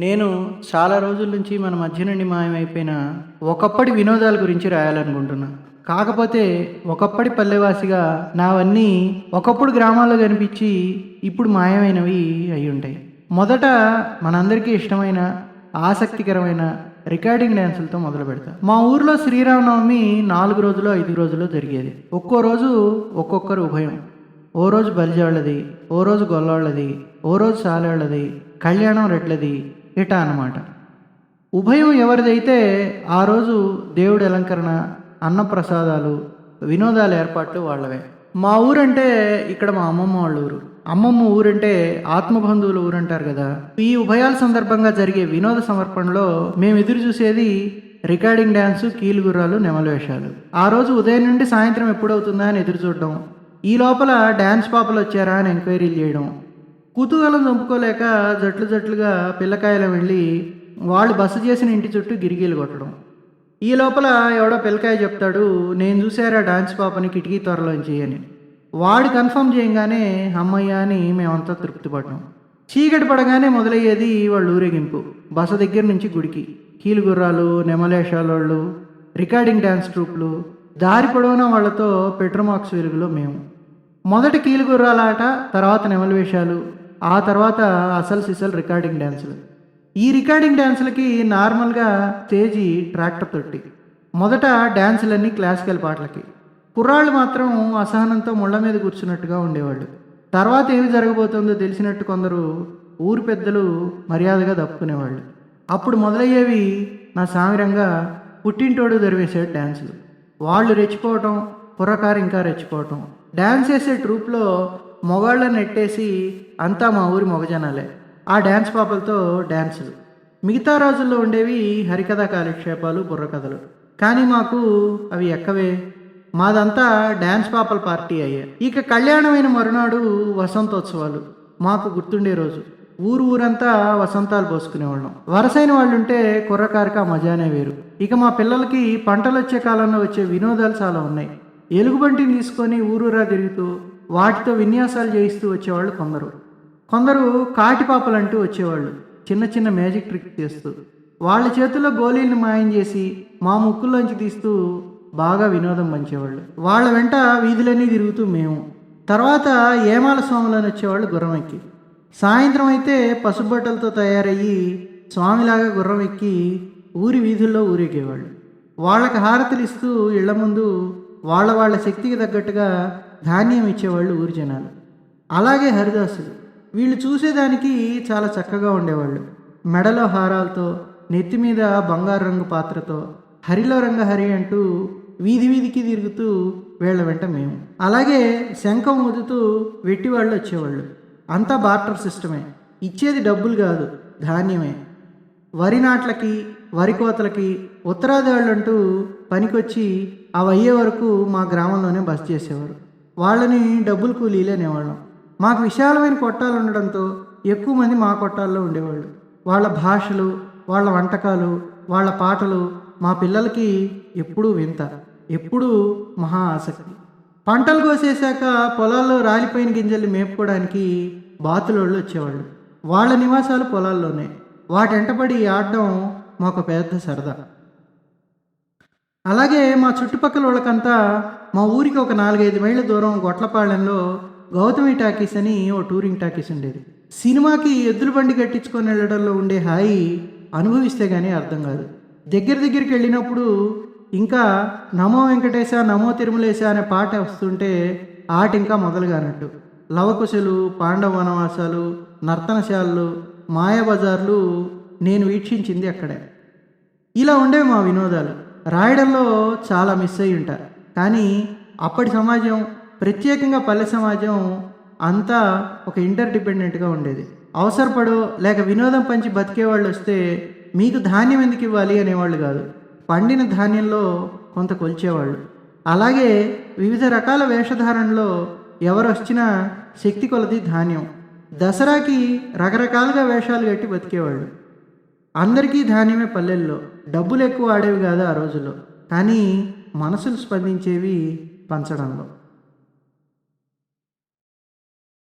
నేను చాలా రోజుల నుంచి మన మధ్య నుండి మాయమైపోయిన ఒకప్పటి వినోదాల గురించి రాయాలనుకుంటున్నా. కాకపోతే ఒకప్పటి పల్లెవాసిగా నావన్నీ ఒకప్పుడు గ్రామాల్లో కనిపించి ఇప్పుడు మాయమైనవి అయి ఉంటాయి. మొదట మనందరికీ ఇష్టమైన ఆసక్తికరమైన రికార్డింగ్ డ్యాన్సులతో మొదలు పెడతా. మా ఊర్లో శ్రీరామనవమి నాలుగు రోజులు ఐదు రోజులు జరిగేది. ఒక్కో రోజు ఒక్కొక్కరు ఉభయం. ఓ రోజు బలిజాళ్ళది ఓ రోజు గొల్లాళ్ళది ఓ రోజు సాలేళ్ళది కళ్యాణం రెట్లది ఇట అనమాట ఉభయం ఎవరిదైతే ఆ రోజు దేవుడి అలంకరణ అన్నప్రసాదాలు వినోదాల ఏర్పాట్లు వాళ్ళవే. మా ఊరంటే ఇక్కడ మా అమ్మమ్మ వాళ్ళ ఊరు. అమ్మమ్మ ఊరంటే ఆత్మబంధువుల ఊరు అంటారు కదా. ఈ ఉభయాల సందర్భంగా జరిగే వినోద సమర్పణలో మేము ఎదురు చూసేది రికార్డింగ్ డ్యాన్సు కీలుగుర్రాలు నెమలవేషాలు ఆ రోజు ఉదయం నుండి సాయంత్రం ఎప్పుడవుతుందా అని ఎదురు చూడడం ఈ లోపల డ్యాన్స్ పాపలు వచ్చారా అని ఎంక్వైరీలు చేయడం కుతూహలం చంపుకోలేక జట్లు జట్లుగా పిల్లకాయలు వెళ్ళి వాళ్ళు బస చేసిన ఇంటి చుట్టూ గిరిగీలు కొట్టడం. ఈ లోపల ఎవడో పిల్లకాయ చెప్తాడు నేను చూసారా డాన్స్ పాపని కిటికీ త్వరలోంచి అని. వాడు కన్ఫర్మ్ చేయంగానే అమ్మయ్య అని మేమంతా తృప్తి పడ్డాం చీకటి పడగానే మొదలయ్యేది వాళ్ళ ఊరేగింపు. బస దగ్గర నుంచి గుడికి. కీలుగుర్రాలు నెమలేషాలోళ్ళు రికార్డింగ్ డ్యాన్స్ ట్రూప్లు దారి పొడవున వాళ్ళతో పెట్రోమాక్స్ వెలుగులో మేము. మొదటి కీలుగుర్రాల ఆట తర్వాత నెమలి వేషాలు ఆ తర్వాత అసలు సిసల్ రికార్డింగ్ డ్యాన్సులు. ఈ రికార్డింగ్ డ్యాన్సులకి నార్మల్గా స్టేజీ ట్రాక్టర్ తొట్టి. మొదట డ్యాన్సులన్నీ క్లాసికల్ పాటలకి. కుర్రాళ్ళు మాత్రం అసహనంతో ముళ్ళ మీద కూర్చున్నట్టుగా ఉండేవాళ్ళు. తర్వాత ఏమి జరగబోతుందో తెలిసినట్టు కొందరు ఊరు పెద్దలు మర్యాదగా దప్పుకునేవాళ్ళు అప్పుడు మొదలయ్యేవి నా సామిరంగా పుట్టింటోడు దరివేసే డ్యాన్సులు. వాళ్ళు రెచ్చిపోవటం కుర్రకారు ఇంకా రెచ్చిపోవటం. డ్యాన్స్ వేసే ట్రూప్లో మొగాళ్ళని నెట్టేసి అంతా మా ఊరి మొగజనాలే. ఆ డ్యాన్స్ పాపలతో డ్యాన్సులు మిగతా రోజుల్లో ఉండేవి హరికథ కాలక్షేపాలు బుర్రకథలు కానీ మాకు అవి ఎక్కవే. మాదంతా డ్యాన్స్ పాపల పార్టీ అయ్యా. ఇక కళ్యాణమైన మరునాడు వసంతోత్సవాలు. మాకు గుర్తుండే రోజు. ఊరు ఊరంతా వసంతాలు పోసుకునేవాళ్ళం. వరసైన వాళ్ళు ఉంటే మజానే వేరు. ఇక మా పిల్లలకి పంటలు వచ్చే కాలంలో వచ్చే వినోదాలు చాలా ఉన్నాయి. ఎలుగుబంటిని తీసుకొని ఊరూరా తిరుగుతూ వాటితో విన్యాసాలు చేయిస్తూ వచ్చేవాళ్ళు కొందరు. కొందరు కాటిపాపలంటూ వచ్చేవాళ్ళు. చిన్న చిన్న మ్యాజిక్ ట్రిక్ చేస్తూ. వాళ్ళ చేతుల్లో గోళీలను మాయం చేసి మా ముక్కుల్లోంచి తీస్తూ బాగా వినోదం పంచేవాళ్ళు. వాళ్ళ వెంట వీధులన్నీ తిరుగుతూ మేము. తర్వాత ఏమాల స్వాములని వచ్చేవాళ్ళు గుర్రం ఎక్కి సాయంత్రం అయితే పసుబట్టలతో తయారయ్యి స్వామిలాగా గుర్రం ఎక్కి ఊరి వీధుల్లో ఊరేగేవాళ్ళు. వాళ్ళకి హారతులు ఇస్తూ ఇళ్ళ ముందు వాళ్ళ వాళ్ళ శక్తికి తగ్గట్టుగా ధాన్యం ఇచ్చేవాళ్ళు ఊరి జనాలు. అలాగే హరిదాసులు. వీళ్ళు చూసేదానికి చాలా చక్కగా ఉండేవాళ్ళు. మెడలో హారాలతో నెత్తి మీద బంగారు రంగు పాత్రతో హరిలో రంగ హరి అంటూ వీధి వీధికి తిరుగుతూ వీళ్ళ వెంట మేము. అలాగే శంఖం ఊదుతూ వెట్టి వాళ్ళు వచ్చేవాళ్ళు. అంతా బార్టర్ సిస్టమే. ఇచ్చేది డబ్బులు కాదు ధాన్యమే. వరి నాట్లకి వరి కోతలకి ఉత్తరాదివాళ్ళంటూ పనికొచ్చి అవి అయ్యే వరకు మా గ్రామంలోనే బస చేసేవారు. వాళ్ళని డబ్బులు కూలీలు అనేవాళ్ళం మాకు విశాలమైన కొట్టాలు ఉండడంతో ఎక్కువ మంది మా కొట్టాల్లో ఉండేవాళ్ళు. వాళ్ళ భాషలు వాళ్ళ వంటకాలు వాళ్ళ పాటలు మా పిల్లలకి ఎప్పుడూ వింత ఎప్పుడూ మహా ఆసక్తి. పంటలు కోసేశాక పొలాల్లో రాలిపోయిన గింజల్ని మేపుకోవడానికి బాతులోళ్ళు వచ్చేవాళ్ళు. వాళ్ళ నివాసాలు పొలాల్లోనే. వాటెంటబడి ఆడడం మాకు పెద్ద సరదా. అలాగే మా చుట్టుపక్కల వాళ్ళకంతా మా ఊరికి ఒక నాలుగైదు మైళ్ళ దూరం గొట్లపాళెంలో గౌతమి టాకీస్ అని ఓ టూరింగ్ టాకీస్ ఉండేది. సినిమాకి ఎద్దుల బండి కట్టించుకొని వెళ్ళడంలో ఉండే హాయి అనుభవిస్తే కానీ అర్థం కాదు. దగ్గర దగ్గరికి వెళ్ళినప్పుడు ఇంకా నమో వెంకటేశ నమో తిరుమలేశ అనే పాట వస్తుంటే ఆట ఇంకా మొదలుగానట్టు. లవకుశలు పాండవ వనవాసాలు నర్తనశాలలు మాయాబజార్లు నేను వీక్షించింది అక్కడే. ఇలా ఉండేవి మా వినోదాలు. రాయడంలో చాలా మిస్ అయి ఉంటారు కానీ అప్పటి సమాజం ప్రత్యేకంగా పల్లె సమాజం అంతా ఒక ఇంటర్ డిపెండెంట్గా ఉండేది. అవసరపడో లేక వినోదం పంచి బతికే వాళ్ళు వస్తే మీకు ధాన్యం ఎందుకు ఇవ్వాలి అనేవాళ్ళు కాదు. పండిన ధాన్యంలో కొంత కొలిచేవాళ్ళు. అలాగే వివిధ రకాల వేషధారణలో ఎవరు వచ్చినా శక్తి కొలది ధాన్యం. దసరాకి రకరకాలుగా వేషాలు కట్టి బతికేవాళ్ళు. అందరికీ ధాన్యమే పల్లెల్లో. డబ్బులు ఎక్కువ ఆడేవి కాదు ఆ రోజుల్లో. కానీ మనసులు స్పందించేవి పంచడంలో.